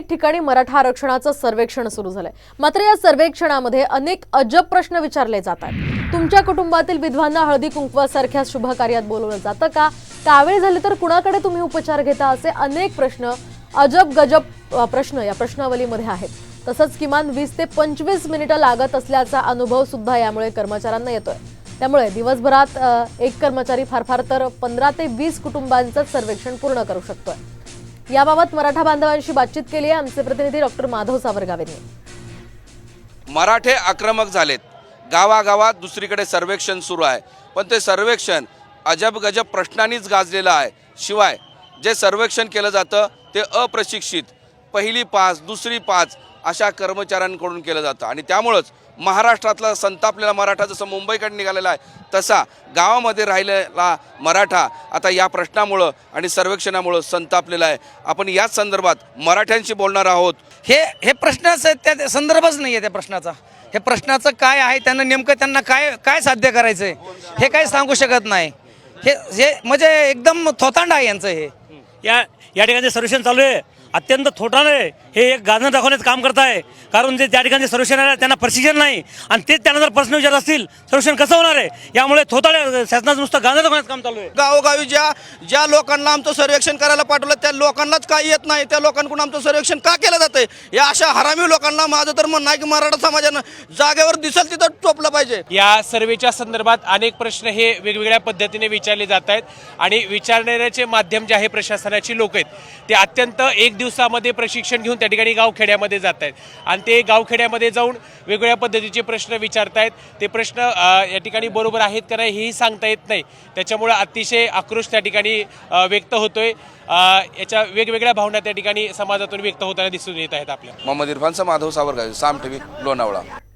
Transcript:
अनेक ठिकाणी मराठा आरक्षणाचं सर्वेक्षण सुरू झालंय. मात्र या सर्वेक्षणामध्ये अनेक अजब प्रश्न विचारले जात आहेत. तुमच्या कुटुंबातील विधवांना हळदी कुंकवासारख्या शुभ कार्यात बोलवलं जातं का? कावेळ झाले तर कुणाकडे तुम्ही उपचार घेता असे अनेक प्रश्न अजब गजब प्रश्न या प्रश्नावलीमध्ये आहेत. तसंच किमान वीस ते पंचवीस मिनिटं लागत असल्याचा अनुभव सुद्धा यामुळे कर्मचाऱ्यांना येतोय. त्यामुळे दिवसभरात एक कर्मचारी फार फार तर पंधरा ते वीस कुटुंबांचं सर्वेक्षण पूर्ण करू शकतोय. याबाबत मराठा बांधवांशी बातचीत केली आहे आमचे प्रतिनिधी डॉक्टर माधव सावरगाव यांनी मराठे आक्रमक झालेत. गावागावात दुसरीकडे सर्वेक्षण सुरू आहे. पण ते सर्वेक्षण अजब गजब प्रश्नांनीच गाजलेलं आहे. शिवाय जे सर्वेक्षण केलं जातं ते अप्रशिक्षित. पहिली पाच दुसरी पाच अशा कर्मचाऱ्यांकडून केलं जातं. आणि त्यामुळंच महाराष्ट्रातला संतापलेला मराठा जसं मुंबईकडे निघालेला आहे तसा गावामध्ये राहिलेला मराठा आता या प्रश्नामुळं आणि सर्वेक्षणामुळं संतापलेला आहे. आपण याच संदर्भात मराठ्यांशी बोलणार आहोत. हे हे प्रश्नाचं त्या संदर्भच नाही आहे त्या प्रश्नाचा. हे प्रश्नाचं काय आहे त्यांना नेमकं त्यांना काय काय साध्य करायचं आहे हे काय सांगू शकत नाही. हे हे म्हणजे एकदम थोतांड आहे यांचं हे. या या ठिकाणी सर्वेक्षण चालू आहे. अत्यंत थोटाने हे एक गाणं दाखवण्याचं काम करत आहे कारण जे त्या ठिकाणी सर्वेक्षण आहे त्यांना प्रशिक्षण नाही. आणि तेच त्यांना जर प्रश्न विचारत असतील सर्वेक्षण कसं होणार आहे? यामुळे थोताडे शासनाचं नुसतं गाणं दाखवण्याचं काम चालू आहे. गावोगावी ज्या ज्या लोकांना आमचं सर्वेक्षण करायला पाठवलं त्या लोकांनाच काही येत नाही. त्या लोकांकडून आमचं सर्वेक्षण का केलं जातंय? या अशा हरामी लोकांना माझं तर म्हणणं आहे की मराठा समाजानं जागेवर दिसेल तिथं टोपलं पाहिजे. या सर्वेच्या संदर्भात अनेक प्रश्न हे वेगवेगळ्या पद्धतीने विचारले जात आहेत. आणि विचारणाऱ्याचे माध्यम जे आहे प्रशासनाची लोक आहेत. ते अत्यंत एक दिवसामध्ये प्रशिक्षण घेऊन त्या ठिकाणी गावखेड्यामध्ये जात आहेत. आणि ते गावखेड्यामध्ये जाऊन वेगवेगळ्या पद्धतीचे प्रश्न विचारतायत. ते प्रश्न या ठिकाणी बरोबर आहेत का नाही हेही सांगता येत नाही. त्याच्यामुळं अतिशय आक्रोश त्या ठिकाणी व्यक्त होतोय. याच्या वेगवेगळ्या भावना त्या ठिकाणी समाजातून व्यक्त होताना दिसून येत आहेत आपल्या मोहम्मद इरफानचा माधव सावरगाव साम टीव्ही लोणावळा.